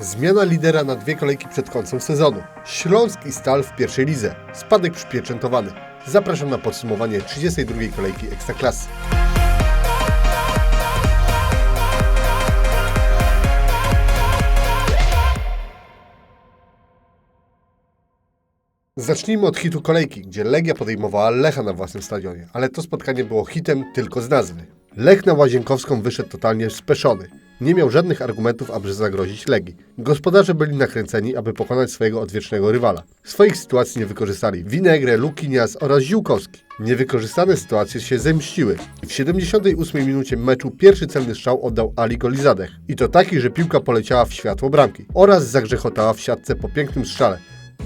Zmiana lidera na dwie kolejki przed końcem sezonu. Śląsk i Stal w pierwszej lidze. Spadek przypieczętowany. Zapraszam na podsumowanie 32 kolejki Ekstraklasy. Zacznijmy od hitu kolejki, gdzie Legia podejmowała Lecha na własnym stadionie, ale to spotkanie było hitem tylko z nazwy. Lech na Łazienkowską wyszedł totalnie speszony. Nie miał żadnych argumentów, aby zagrozić Legii. Gospodarze byli nakręceni, aby pokonać swojego odwiecznego rywala. Swoich sytuacji nie wykorzystali Winegre, Lukinias oraz Ziółkowski. Niewykorzystane sytuacje się zemściły. W 78 minucie meczu pierwszy celny strzał oddał Ali Golizadeh. I to taki, że piłka poleciała w światło bramki oraz zagrzechotała w siatce po pięknym strzale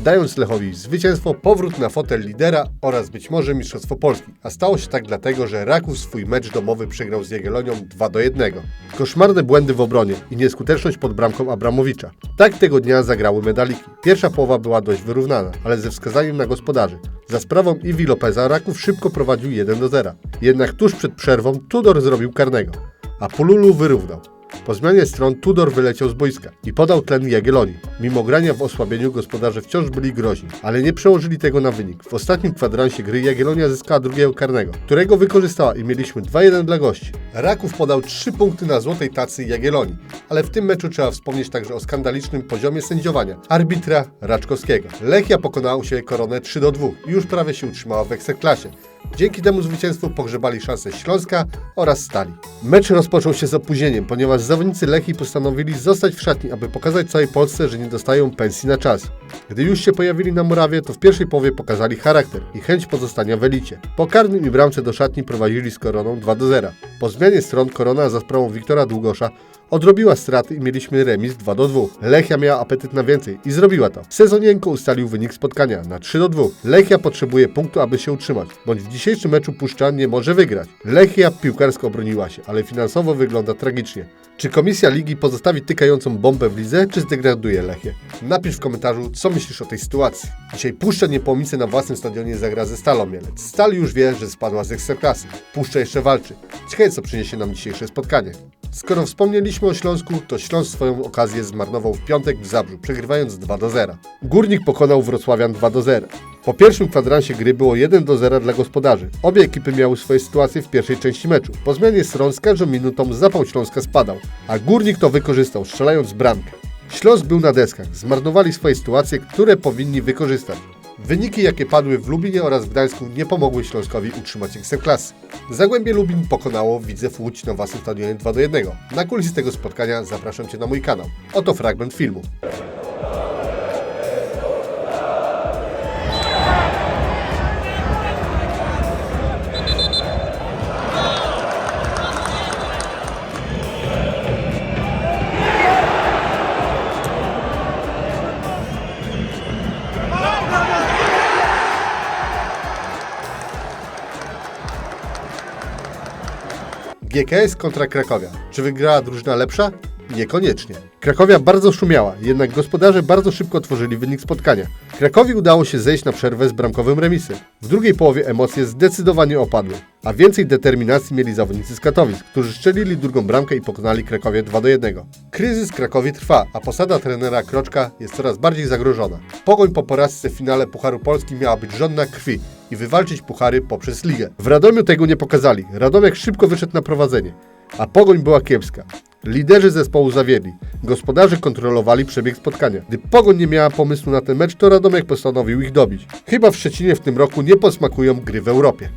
dając Lechowi zwycięstwo, powrót na fotel lidera oraz być może Mistrzostwo Polski. A stało się tak dlatego, że Raków swój mecz domowy przegrał z Jagiellonią 2 do 1. Koszmarne błędy w obronie i nieskuteczność pod bramką Abramowicza. Tak tego dnia zagrały medaliki. Pierwsza połowa była dość wyrównana, ale ze wskazaniem na gospodarzy. Za sprawą Iwi Lopeza Raków szybko prowadził 1 do 0. Jednak tuż przed przerwą Tudor zrobił karnego, a Pululu wyrównał. Po zmianie stron Tudor wyleciał z boiska i podał tlen Jagiellonii. Mimo grania w osłabieniu gospodarze wciąż byli groźni, ale nie przełożyli tego na wynik. W ostatnim kwadransie gry Jagiellonia zyskała drugiego karnego, którego wykorzystała i mieliśmy 2-1 dla gości. Raków podał 3 punkty na złotej tacy Jagiellonii, ale w tym meczu trzeba wspomnieć także o skandalicznym poziomie sędziowania arbitra Raczkowskiego. Lechia pokonała siebie koronę 3 do 2 i już prawie się utrzymała w Ekstraklasie. Dzięki temu zwycięstwu pogrzebali szansę Śląska oraz Stali. Mecz rozpoczął się z opóźnieniem, ponieważ zawodnicy Lechii postanowili zostać w szatni, aby pokazać całej Polsce, że nie dostają pensji na czas. Gdy już się pojawili na murawie, to w pierwszej połowie pokazali charakter i chęć pozostania w elicie. Po karnym i bramce do szatni prowadzili z Koroną 2 do 0. Po zmianie stron Korona za sprawą Wiktora Długosza odrobiła straty i mieliśmy remis 2 do 2. Lechia miała apetyt na więcej i zrobiła to. Sezonienko ustalił wynik spotkania na 3 do 2. Lechia potrzebuje punktu, aby się utrzymać, bądź w dzisiejszym meczu Puszcza nie może wygrać. Lechia piłkarsko obroniła się, ale finansowo wygląda tragicznie. Czy komisja ligi pozostawi tykającą bombę w lidze, czy zdegraduje Lechię? Napisz w komentarzu, co myślisz o tej sytuacji. Dzisiaj Puszcza Niepomice na własnym stadionie zagra ze Stalą Mielec. Stal już wie, że spadła z Ekstraklasy. Puszcza jeszcze walczy. Ciekawe, co przyniesie nam dzisiejsze spotkanie. Skoro wspomnieliśmy o Śląsku, to Śląsk swoją okazję zmarnował w piątek w Zabrzu, przegrywając 2 do 0. Górnik pokonał Wrocławian 2 do 0. Po pierwszym kwadransie gry było 1 do 0 dla gospodarzy. Obie ekipy miały swoje sytuacje w pierwszej części meczu. Po zmianie stron z każdą minutą zapał Śląska spadał, a Górnik to wykorzystał, strzelając bramkę. Śląsk był na deskach, zmarnowali swoje sytuacje, które powinni wykorzystać. Wyniki, jakie padły w Lubinie oraz w Gdańsku, nie pomogły Śląskowi utrzymać ekstraklasy. Zagłębie Lubin pokonało Widzew Łódź na własnym stadionie 2 do 1. Na kulisy tego spotkania zapraszam Cię na mój kanał. Oto fragment filmu. GKS kontra Krakowia. Czy wygrała drużyna lepsza? Niekoniecznie. Krakowia bardzo szumiała, jednak gospodarze bardzo szybko otworzyli wynik spotkania. Krakowi udało się zejść na przerwę z bramkowym remisem. W drugiej połowie emocje zdecydowanie opadły, a więcej determinacji mieli zawodnicy z Katowic, którzy strzelili drugą bramkę i pokonali Krakowie 2 do 1. Kryzys Krakowi trwa, a posada trenera Kroczka jest coraz bardziej zagrożona. Pogoń po porażce w finale Pucharu Polski miała być żądna krwi i wywalczyć puchary poprzez ligę. W Radomiu tego nie pokazali. Radomiak szybko wyszedł na prowadzenie, a pogoń była kiepska. Liderzy zespołu zawiedli. Gospodarze kontrolowali przebieg spotkania. Gdy Pogoń nie miała pomysłu na ten mecz, to Radomiak postanowił ich dobić. Chyba w Szczecinie w tym roku nie posmakują gry w Europie.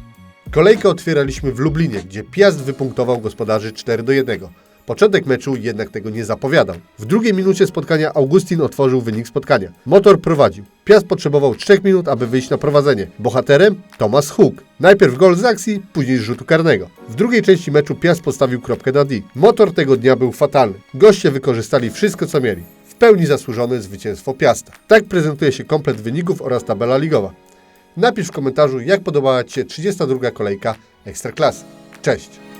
Kolejkę otwieraliśmy w Lublinie, gdzie Piast wypunktował gospodarzy 4 do 1. Początek meczu jednak tego nie zapowiadał. W drugiej minucie spotkania Augustin otworzył wynik spotkania. Motor prowadził. Piast potrzebował 3 minut, aby wyjść na prowadzenie. Bohaterem Thomas Hook. Najpierw gol z akcji, później z rzutu karnego. W drugiej części meczu Piast postawił kropkę na D. Motor tego dnia był fatalny. Goście wykorzystali wszystko co mieli. W pełni zasłużone zwycięstwo Piasta. Tak prezentuje się komplet wyników oraz tabela ligowa. Napisz w komentarzu, jak podobała Ci się 32. kolejka Ekstraklasy. Cześć!